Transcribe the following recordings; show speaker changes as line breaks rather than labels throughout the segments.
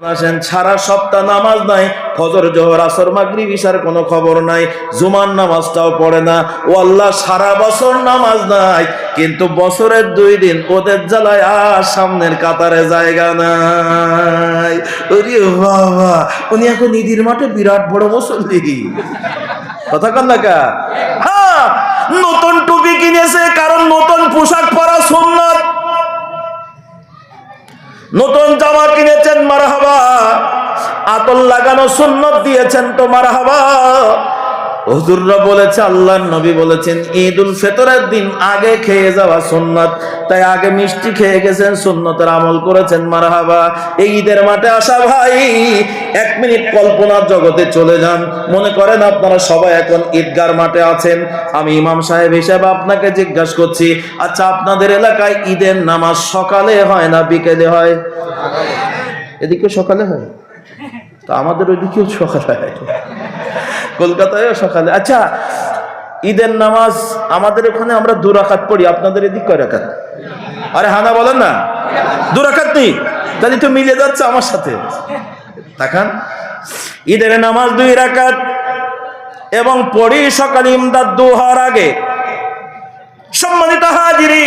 আসেন সারা সপ্তাহ নামাজ নাই, ফজর আসর, মাগরিব, ইশার কোনো খবর নাই নামাজটাও পড়ে না। ও আল্লাহ, সারা বছর নামাজ নাই, কিন্তু বছরের দুই দিন ওদের জ্বালায় আর সামনের কাতারে জায়গা নাই। ওরে বাবা, উনি এখন ঈদের মাঠে বিরাট বড় মুসল্লি। কথা কন না হ্যাঁ নতুন টুপি কিনেছে, কারণ নতুন পোশাক পরা সুন্নাত। নতুন জামা কিনেছেন মারহাবা। আতল লাগানো সুন্নত দিয়েছেন তো মারহাবা। হুজুররা বলেছে, আল্লাহর নবী বলেছেন ঈদ উল ফিতরের দিন আগে খেয়ে যাওয়া সুন্নত। তাই আগে মিষ্টি খেয়ে গেছেন, সুন্নতের আমল করেছেন, মারহাবা। এই ঈদের মাঠে আসা ভাই, এক মিনিট কল্পনার জগতে চলে যান। মনে করেন আপনারা সবাই এখন ঈদগার মাঠে আছেন। আমি ইমাম সাহেব হিসেবে আপনাকে জিজ্ঞাসা করছি আচ্ছা আপনাদের এলাকায় ঈদের নামাজ সকালে হয় না বিকেলে হয়? এদিকে সকালে হয়? তো আমাদের ওইদিকেও সকালে হয়। কলকাতায়ও সকালে। আচ্ছা ঈদের নামাজ আমাদের ওখানে আমরা দু রাকাত পড়ি, আপনাদের এদিক কয় রাকাত? আরে হানা, বলেন না। দু রাকাত নেই। তাহলে তো মিলে যাচ্ছে আমার সাথে। দেখান ঈদের নামাজ দুই রাকাত, এবং পড়ি সকাল ইমদাদ দুহার আগে। সম্মানিত হাজিরি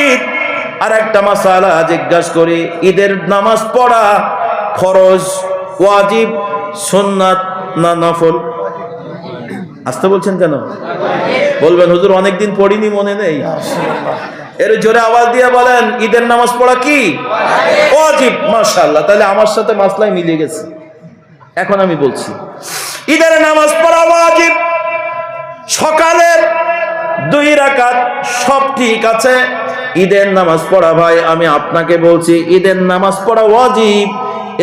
আর একটা মাসালা জিজ্ঞাসা করি, ঈদের নামাজ পড়া ফরজ, ওয়াজিব, সুন্নাত না নফল? আসতে বলছেন কেন? বলবেন, হুজুর, অনেকদিন পড়িনি, মনে নেই। এর জোরে আওয়াজ দিয়ে বলেন, ঈদের নামাজ পড়া কি? ওয়াজিব, মাশাআল্লাহ। তাহলে আমার সাথে মাসলাই মিলে গেছে। এখন আমি বলছি, ঈদের নামাজ পড়া ওয়াজিব। সকালের দুই রাকাত সব ঠিক আছে। ঈদের নামাজ পড়া, ভাই, আমি আপনাকে বলছি, ঈদের নামাজ পড়া ওয়াজিব।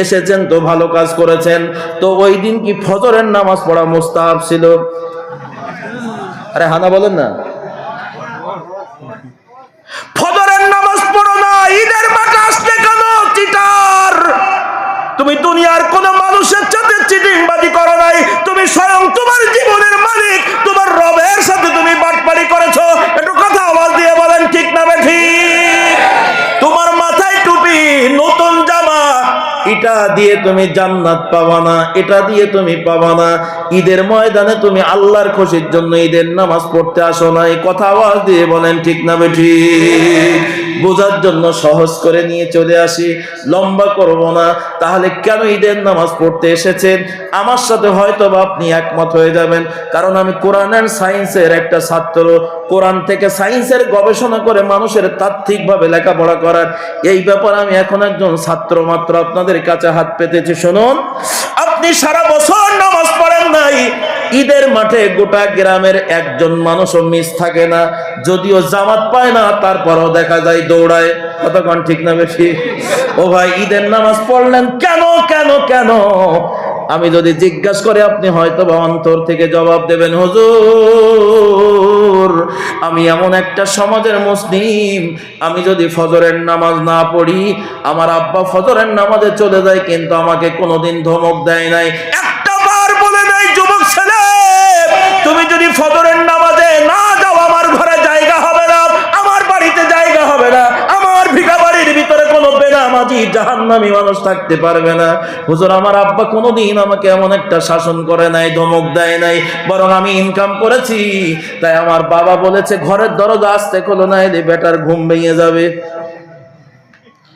এসেছেন তো, ভালো কাজ করেছেন। তো ওই দিন কি ফজরের নামাজ পড়া মুস্তাহাব ছিল? আরে হানা বলেন না। ফজরের নামাজ পড়ো না, ঈদের মাঠে আসলে কেন, চিটার? তুমি দুনিয়ার কোন মানুষের সাথে চিটিংবাজি করো নাই, তুমি স্বয়ং তোমার জীবনের মালিক, তোমার রবের সাথে তুমি বাটপাড়ি করেছ। একটু কথা আওয়াজ দিয়ে বলেন ঠিক না বে ঠিক তোমার মাথায় টুপি নতুন জামা এটা দিয়ে তুমি জান্নাত পাবা না, এটা দিয়ে তুমি পাবা না। ঈদের ময়দানে তুমি আল্লাহর খুশির জন্য ঈদের নামাজ পড়তে আসো না এই কথা আওয়াজ দিয়ে বলেন, ঠিক না বেঠি? বোঝার জন্য সহজ করে নিয়ে চলে আসি। লম্বা করব না, তাহলে কেন ঈদের নামাজ পড়তে এসেছেন? আমার সাথে হয়তো বা আপনি একমত হয়ে যাবেন, কারণ আমি কোরআন অ্যান্ড সায়েন্সের একটা ছাত্র। কোরআন থেকে সায়েন্সের গবেষণা করে মানুষের তাত্ত্বিকভাবে লেখাপড়া করার। এই ব্যাপারে আমি এখন একজন ছাত্র মাত্র আপনাদের কাছে হাত পেতেছি। শুনুন, আপনি সারা বছর নামাজ পড়েন নাই ঈদের মাঠে গোটা গ্রামের একজন মানুষও মিস থাকে না। যদিও জামাত পায় না, তারপরও দেখা যায় দৌড়ায়। কতক্ষণ ঠিক না বেশি? ও ভাই, ঈদের নামাজ পড়লেন কেন কেন কেন? আমি যদি জিজ্ঞাসা করে, আপনি হয়তো বা অন্তর থেকে জবাব দেবেন, হুজুর, আমি এমন একটা সমাজের মুসলিম। আমি যদি ফজরের নামাজ না পড়ি, আমার আব্বা ফজরের নামাজে চলে যায়, কিন্তু আমাকে কোনোদিন ধমক দেয় নাই। যদি ফজরের নামাজে না যাও, আমার ঘরে জায়গা হবে না, আমার বাড়িতে জায়গা হবে না, আমার ভিকা বাড়ির ভিতরে কোনো বেনামাজি, জাহান্নামী মানুষ থাকতে পারবে না। হুজুর, আমার আব্বা কোনোদিন আমাকে এমন একটা শাসন করে নাই, ধমক দেয় নাই, বরং আমি ইনকাম করেছি। তাই আমার বাবা বলেছে, ঘরের দরজা আসতে খোলো না এলে বেটার ঘুম ভেঙে যাবে।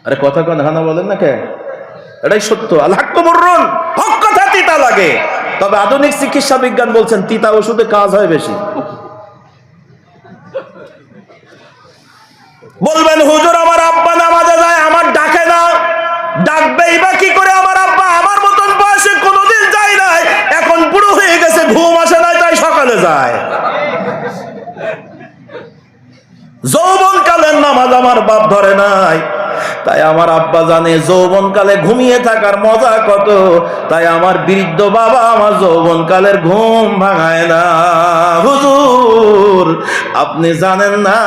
আরে কথা কোন, হানা বলেন না কে এটাই সত্য। আল্লাহ হক কথা তিতা লাগে। তবে আধুনিক চিকিৎসা বিজ্ঞান বলছেন, তিতা ওষুধে কাজ হয় বেশি। বলবেন, হুজুর, আমার আব্বা নামাজে যায়, আমার ডাকে না। ডাকবেই বা কি করে আমার আব্বা? আমার মতন বয়সে কোনোদিন যায় নাই। এখন বুড়ো হয়ে গেছে, ঘুম আসে না তাই সকালে যায়। যৌবন কালের নামাজ আমার বাপ ধরে নাই। তাই আমার আব্বা জানে যৌবন কালে ঘুমিয়ে থাকার মজা কত। তাই আমার বৃদ্ধ বাবা আমার যৌবন কালের ঘুম ভাঙায় না। হুজুর, আপনি জানেন না,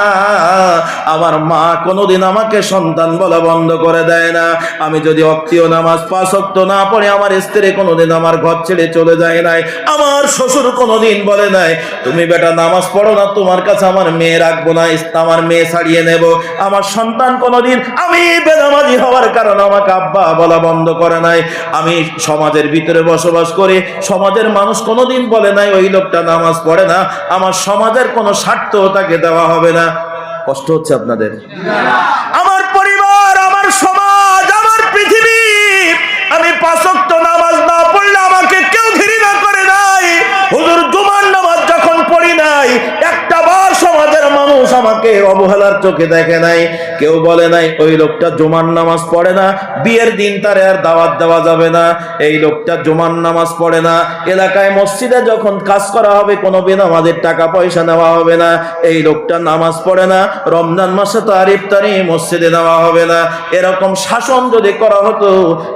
আমার মা কোনোদিন আমাকে সন্তান বলা বন্ধ করে দেয় না। আমি যদি অক্তীয় নামাজ পাঁচ অক্ত না পড়ে আমার স্ত্রী কোনোদিন আমার ঘর ছেড়ে চলে যায় নাই, আমার শ্বশুর কোনোদিন বলে নাই, তুমি বেটা নামাজ পড়ো না, তোমার কাছে আমার মেয়ে রাখব না আমার মেয়ে ছাড়িয়ে নেব। আমার সন্তান কোনোদিন আমি নামাজি হওয়ার কারণে আমাকে আব্বা বলা বন্ধ করে নাই। আমি সমাজের ভিতরে বসবাস করি, সমাজের মানুষ কোনোদিন বলে নাই, ওই লোকটা নামাজ পড়ে না, আমার সমাজের কোনো স্বার্থ তাকে দেওয়া হবে না। কষ্ট হচ্ছে আপনাদের আমার পরিবার আমার সমাজ আমার পৃথিবী আমি পাঁচক্ত নামাজ না পড়লে আমাকে কেউ ঘৃণা করে নাই হুজুর জুমার নামাজ যখন পড়ি নাই একটা বার সমাজের মানুষ আমাকে অবহেলার চোখে দেখে নাই, কেউ বলে নাই, ওই লোকটা জুমার নামাজ পড়ে না, বিয়ের দিন তার আর দাওয়াত দেওয়া যাবে না, এই লোকটা জুমার নামাজ পড়ে না, এলাকায় মসজিদে যখন কাজ করা হবে, কোনো বেনামাজের টাকা পয়সা নেওয়া হবে না, এই লোকটা নামাজ পড়ে না, রমজান মাসে তো আর ইফতারি মসজিদে নেওয়া হবে না, এরকম শাসন যদি করা হতো,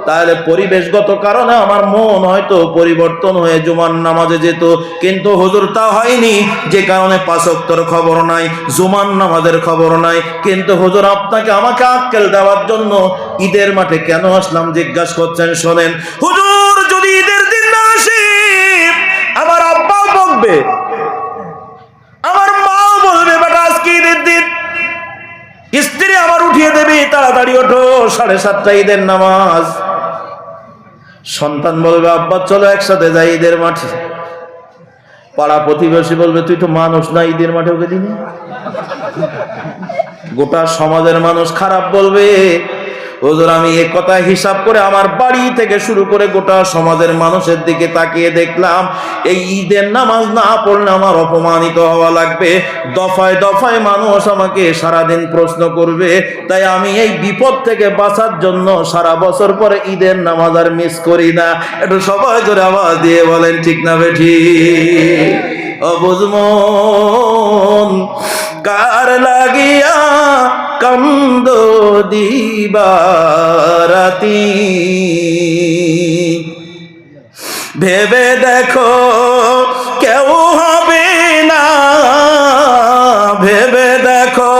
তাহলে পরিবেশগত কারণে আমার মন হয়তো পরিবর্তন হয়ে জুমার নামাজে যেত, কিন্তু হুজুর তা হয়নি, যে কারণে পাঁচক্তর খবর নাই, জুমার নামাজের খবর নাই। কিন্তু হুজুর আপনাকে আমাকে আক্কেল দেওয়ার জন্য ঈদের মাঠে কেন আসলাম জিজ্ঞাসা করছেন শোনেন। হুজুর, যদি ঈদের দিন না আসি, আমার আব্বাও বকবে। আমার মাও বলবে, বেটা, আজকে ঈদের দিন। স্ত্রী আবার উঠিয়ে দেবে, তাড়াতাড়ি ওঠো, সাড়ে সাতটা ঈদের নামাজ। সন্তান বলবে, আব্বা, চলো একসাথে যাই ঈদের মাঠে। পাড়া প্রতিবেশী বলবে, তুই তো মানুষ না, ঈদের মাঠে ওকে দিনি গোটা সমাজের মানুষ খারাপ বলবে। ওদের আমি এ কথা হিসাব করে আমার বাড়ি থেকে শুরু করে গোটা সমাজের মানুষের দিকে তাকিয়ে দেখলাম, এই ঈদের নামাজ না পড়লে আমার অপমানিত হওয়া লাগবে। দফায় দফায় মানুষ আমাকে সারাদিন প্রশ্ন করবে, তাই আমি এই বিপদ থেকে বাঁচার জন্য সারা বছর পরে ঈদের নামাজ আর মিস করি না। একটু সবাই করে আওয়াজ দিয়ে বলেন, ঠিক না বেঠি? অবুজমন কার লাগিয়া কন্দ দিবারাতি? ভেবে দেখো কেউ হবে না। ভেবে দেখো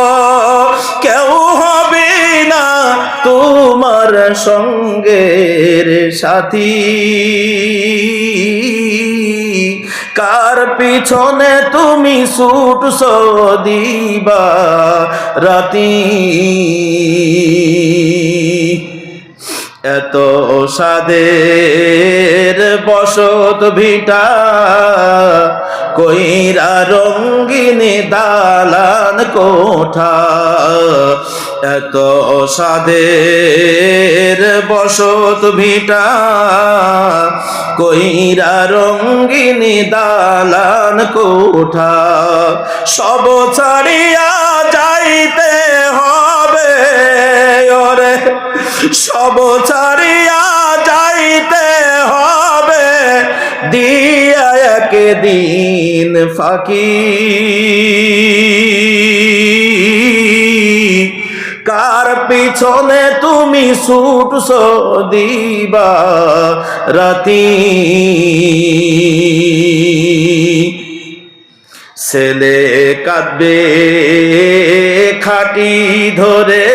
কেউ হবে না তোমার সঙ্গের সাথী। কার পিছনে তুমি ছুটছ দিবা রাতি? এত সাদের বসত ভিটা কইরা রঙ্গিন দালান কোঠা। এত সাদের বসত ভিটা কইরা রঙ্গিন দালান কোঠা সব ছাড়িয়া যাইতে হবে। ওরে, সব ছাড়িয়া যাইতে হবে। দিয়া একদিন ফাঁকি। কার পিছনে তুমি ছুটছ দিবা রাতি। ছেলে কাঁদবে খাটি ধরে,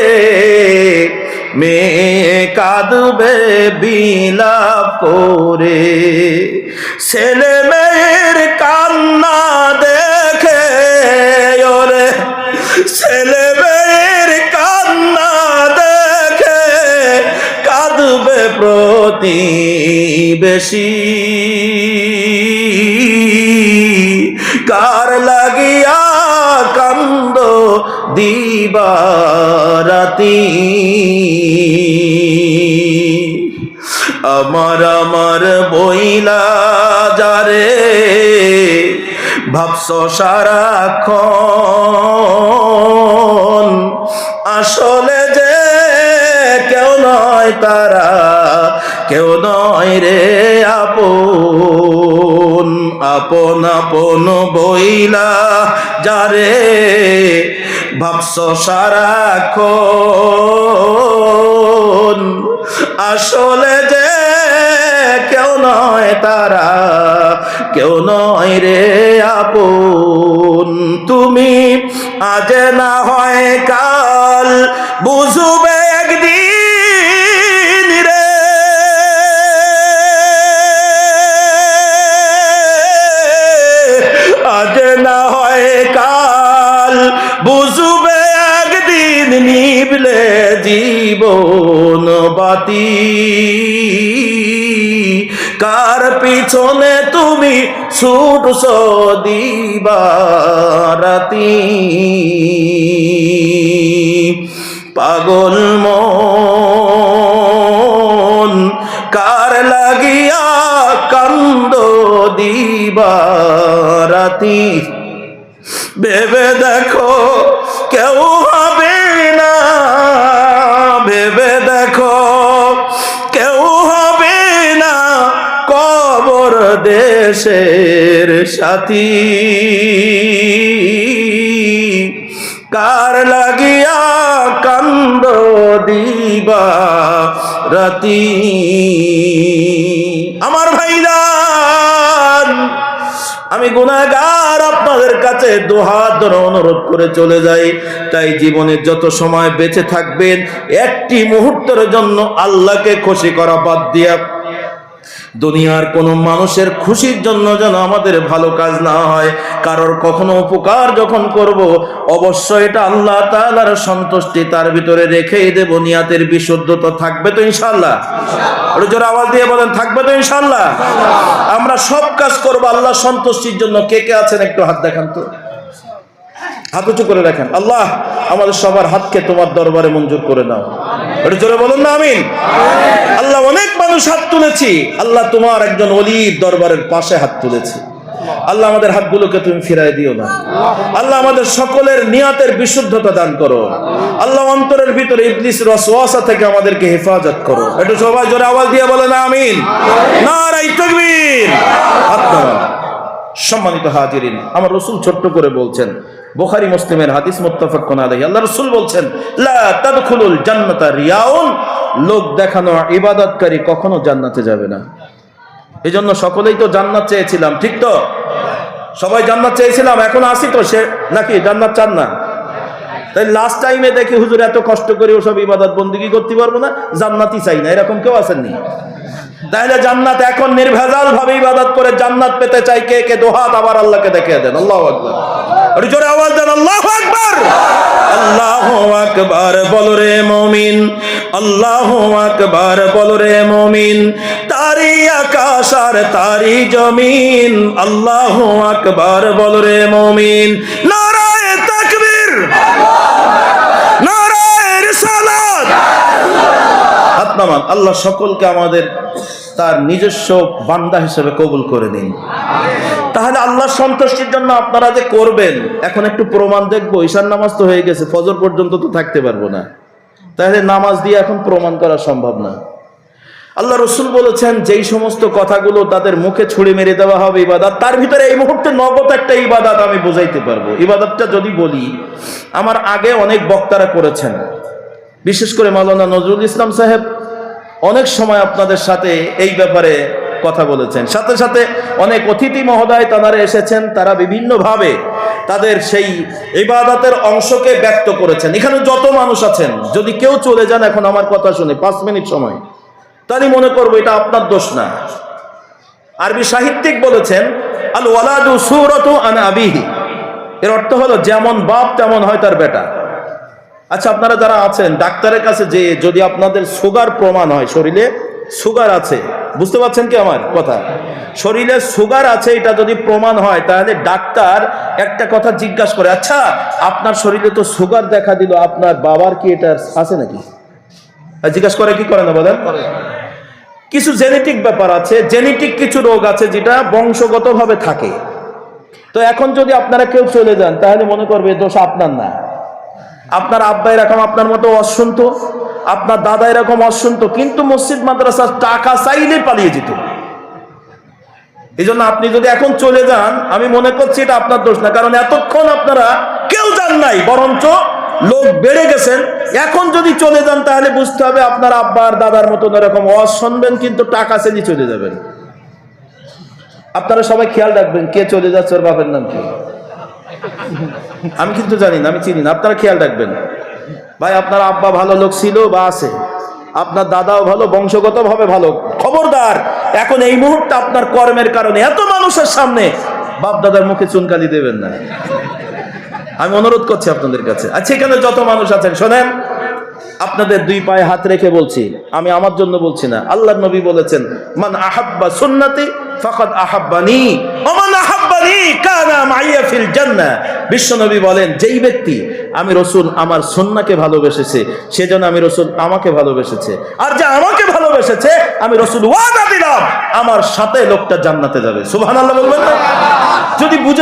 মেয়ে কাঁদবে বিলাপ করে। ছেলে মেয়ের কান্না প্রতিবেশী কার লাগিয়া কান্দ দিবারাতি? আমার আমার বইলা যারে ভাবস সারাক্ষণ, আসলে যে কেউ নয় তারা। কেউ নয় রে আপন আপন আপন বইলা, যারে ভাবস সারাক্ষণ। আসলে যে কেউ নয় তারা, কেউ নয় রে আপন। তুমি আজ না হয় কাল বুঝবে জীবন বাতি। কার পিছনে তুমি ছুটছ দিবারাতি পাগল মন, কার লাগিয়া কান্দ দিবারাতি ভেবে দেখো কেউ দেশের সাথী। কার লাগিয়া কান্দ দিবা রাতি? আমার ভাইরান আমি গুনাহগার, আপনাদের কাছে দুহাত ধরে অনুরোধ করে চলে যাই। তাই জীবনে যত সময় বেঁচে থাকবেন, একটি মুহূর্তের জন্য আল্লাহকে খুশি করা বাদ দিয়া দুনিয়ার কোন মানুষের খুশির জন্য যেন আমাদের ভালো কাজ না হয় কারোর কখনো উপকার যখন করব অবশ্যই এটা আল্লাহ তাআলার সন্তুষ্টি তার ভিতরে রেখেই দেব নিয়াতের বিশুদ্ধতা থাকবে তো ইনশাল্লাহ একটু জোরে আওয়াজ দিয়ে বলেন থাকবে তো ইনশাল্লাহ আমরা সব কাজ করব আল্লাহ সন্তুষ্টির জন্য। কে কে আছেন একটু হাত দেখান তো। হাত উঁচু করে রাখেন। আল্লাহ, আমাদের সবার হাতকে তোমার দরবারে মঞ্জুর করে নাও একটু জোরে বলুন না, আমিন। আল্লাহ, অনেক মানুষ হাত তুলেছি। আল্লাহ, তোমার একজন অলির দরবারের পাশে হাত তুলেছি। আল্লাহ, আমাদের হাতগুলোকে তুমি ফিরাই দিও না। আল্লাহ, আমাদের সকলের নিয়াতের বিশুদ্ধতা দান করো। আল্লাহ, অন্তরের ভিতরে ইবলিস রসওয়াসা থেকে আমাদেরকে হেফাজত করো। একটু সবাই জোরে আওয়াজ দিয়ে বলে না, আমিন। নারাই তাকবীর। সম্মানিত হাজিরিন, আমার রসুল ছোট্ট করে বলছেন বোখারি মুসলিমের হাদিস মুত্তাফাক্কুন আলাইহি। আল্লাহ রসুল বলছেন জান্নাতা রিয়াউন। লোক দেখানো ইবাদতকারী কখনো জান্নাতে যাবে না। এই জন্য সকলেই তো জান্নাত চেয়েছিলাম, ঠিক তো? সবাই জান্নাত চেয়েছিলাম, এখন আসি তো, সে নাকি জান্নাত চান না? তাই লাস্ট টাইমে দেখি, হুজুর, এত কষ্ট করে ওসব ইবাদত বন্দিগি করতে পারব না? জান্নাতই চাই না। এরকম কেউ আসেননি তাহলে জান্নাত এখন নির্ভেজাল ভাবে ইবাদত করে জান্নাত পেতে চাই কে কে? দোহাত আবার আল্লাহকে দেখিয়ে দেন। আল্লাহ আকবার। জোরে আওয়াজ দেন, আল্লাহ আকবার। আল্লাহ আকবার, বল রে মমিন। আল্লাহ আকবার, বল রে মমিন। তারি আকাশ আর তারি জমিন। আল্লাহ আকবার, বল রে মমিন। নারায়ে তাকবীর। নারায়ে রিসালাত। হাত নামান, আল্লাহ সকলকে আমাদের তার নিজস্ব বান্দা হিসেবে কবুল করে দিন তাহলে আল্লাহর সন্তুষ্টির জন্য আপনারা যে করবেন, এখন একটু প্রমাণ দেখব ঈশান নামাজ তো হয়ে গেছে, ফজর পর্যন্ত তো থাকতে পারব না। তাহলে নামাজ দিয়ে এখন প্রমাণ করা সম্ভব না। আল্লাহ রসুল বলেছেন, যেই সমস্ত কথাগুলো তাদের মুখে ছুড়ে মেরে দেওয়া হবে ইবাদাত, তার ভিতরে এই মুহূর্তে নগদ একটা ইবাদাত আমি বোঝাইতে পারব। ইবাদতটা যদি বলি, আমার আগে অনেক বক্তারা করেছেন। বিশেষ করে মাওলানা নজরুল ইসলাম সাহেব, অনেক সময় আপনাদের সাথে এই ব্যাপারে কথা বলেছেন। সাথে সাথে অনেক অতিথি মহোদয় তাঁরা এসেছেন, তারা বিভিন্নভাবে তাদের সেই ইবাদতের অংশকে ব্যক্ত করেছেন। এখানে যত মানুষ আছেন, যদি কেউ চলে যান, এখন আমার কথা শুনে, পাঁচ মিনিট সময়। তাহলে মনে করব, এটা আপনার দোষ না। আরবি সাহিত্যিক বলেছেন, আল ওয়ালাদু সুরতু আন আবিহি। এর অর্থ হলো, যেমন বাপ, তেমন হয় তার বেটা। আচ্ছা আপনারা যারা আছেন, ডাক্তারের কাছে যে যদি আপনাদের সুগার প্রমাণ হয়, শরীরে সুগার আছে বুঝতে পারছেন কি আমার কথা? শরীরে সুগার আছে এটা যদি প্রমাণ হয় তাহলে ডাক্তার একটা কথা জিজ্ঞাসা করে আচ্ছা আপনার শরীরে তো সুগার দেখা দিল আপনার বাবার কি এটা আছে নাকি? জিজ্ঞাসা করে কি করে না বলেন কিছু জেনেটিক ব্যাপার আছে জেনেটিক কিছু রোগ আছে যেটা বংশগতভাবে থাকে। তো এখন যদি আপনারা কেউ চলে যান তাহলে মনে করবে দোষ আপনার না। আপনার আব্বা এরকম আপনার মতো অশুন্ত আপনার দাদা এরকম অশুন্ত কিন্তু মসজিদ, মাদ্রাসা টাকা চাইলে পালিয়ে যেত। এই আপনি যদি এখন চলে যান, আমি মনে করছি এটা আপনার দোষ না, কারণ এতক্ষণ আপনারা কেউ যান নাই, বরঞ্চ লোক বেড়ে গেছেন। এখন যদি চলে যান, তাহলে বুঝতে হবে আপনার আব্বার দাদার মতন এরকম অজ শুনবেন, কিন্তু টাকা চেনি চলে যাবেন। আপনারা সবাই খেয়াল রাখবেন, কে চলে যাচ্ছে, ওর বাপের নাম কি? আমি কিন্তু জানি না, আমি চিনি না, আপনারা খেয়াল রাখবেন। ভাই, আপনার আব্বা ভালো লোক ছিল বা আছে? আপনার দাদাও ভালো বংশগতভাবে ভালো। খবরদার, এখন এই মুহূর্তে আপনার কর্মের কারণে এত মানুষের সামনে বাপ দাদার মুখে চুনকালি দেবেন না। আমি অনুরোধ করছি আপনাদের কাছে। আচ্ছা এখানে যত মানুষ আছেন, শোনেন, আপনাদের দুই পায়ে হাত রেখে বলছি, আমি আমার জন্য বলছি না। আল্লাহ নবী বলেছেন, মান আহাব্বা সুন্নতি, ফাকাদ আহাব্বানি, ওমান আহাব্বানি বিশ্বনবী বলেন, যেই ব্যক্তি আমি রসুল আমার সন্নাকে ভালোবেসেছে সেজন্য আমি রসুল আমাকে ভালোবেসেছে, আর যে আমাকে ভালোবেসেছে, আমি রসুল ওয়াদা দিলাম, আমার সাথে লোকটা জান্নাতে যাবে। সুবহানাল্লাহ বলবেন যদি বুঝে